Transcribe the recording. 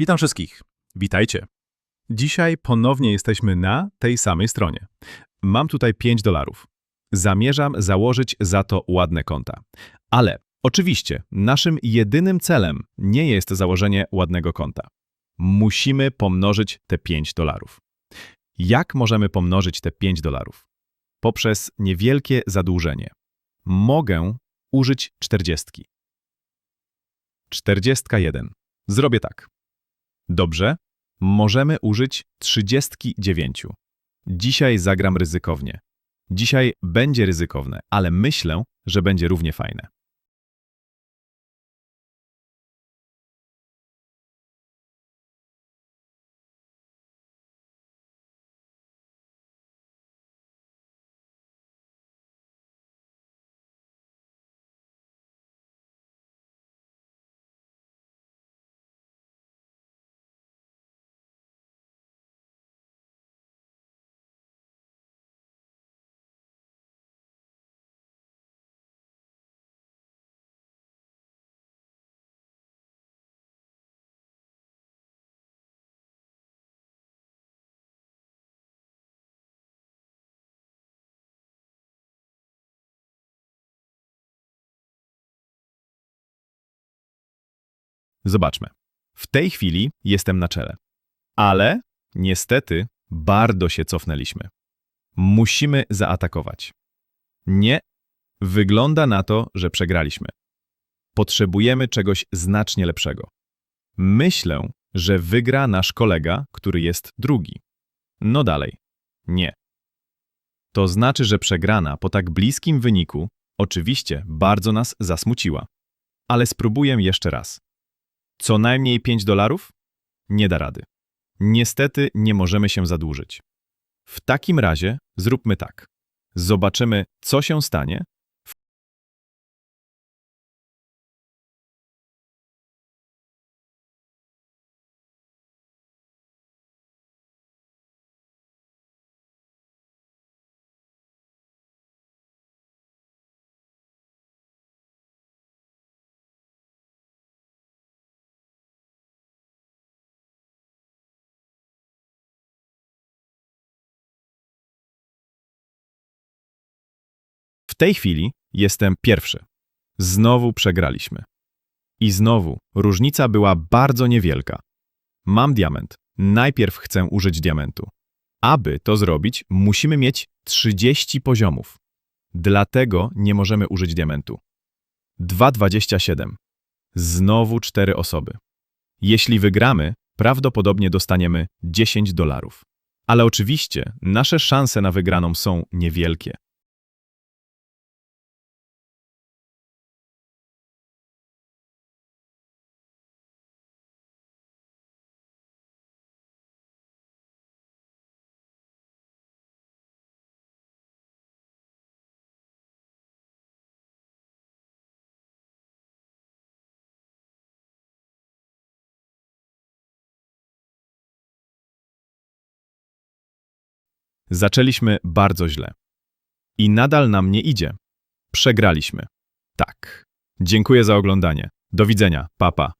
Witam wszystkich. Witajcie. Dzisiaj ponownie jesteśmy na tej samej stronie. Mam tutaj 5 dolarów. Zamierzam założyć za to ładne konta. Ale oczywiście naszym jedynym celem nie jest założenie ładnego konta. Musimy pomnożyć te 5 dolarów. Jak możemy pomnożyć te 5 dolarów? Poprzez niewielkie zadłużenie. Mogę użyć 40. 41. Zrobię tak. Dobrze, możemy użyć 39. Dzisiaj zagram ryzykownie. Dzisiaj będzie ryzykowne, ale myślę, że będzie równie fajne. Zobaczmy. W tej chwili jestem na czele. Ale niestety bardzo się cofnęliśmy. Musimy zaatakować. Nie, wygląda na to, że przegraliśmy. Potrzebujemy czegoś znacznie lepszego. Myślę, że wygra nasz kolega, który jest drugi. No dalej. Nie. To znaczy, że przegrana po tak bliskim wyniku oczywiście bardzo nas zasmuciła. Ale spróbuję jeszcze raz. Co najmniej 5 dolarów? Nie da rady. Niestety nie możemy się zadłużyć. W takim razie zróbmy tak. Zobaczymy, co się stanie. Tej chwili jestem pierwszy. Znowu przegraliśmy. I znowu różnica była bardzo niewielka. Mam diament. Najpierw chcę użyć diamentu. Aby to zrobić, musimy mieć 30 poziomów. Dlatego nie możemy użyć diamentu. 2,27. Znowu cztery osoby. Jeśli wygramy, prawdopodobnie dostaniemy 10 dolarów. Ale oczywiście nasze szanse na wygraną są niewielkie. Zaczęliśmy bardzo źle. I nadal nam nie idzie. Przegraliśmy. Tak. Dziękuję za oglądanie. Do widzenia. Papa.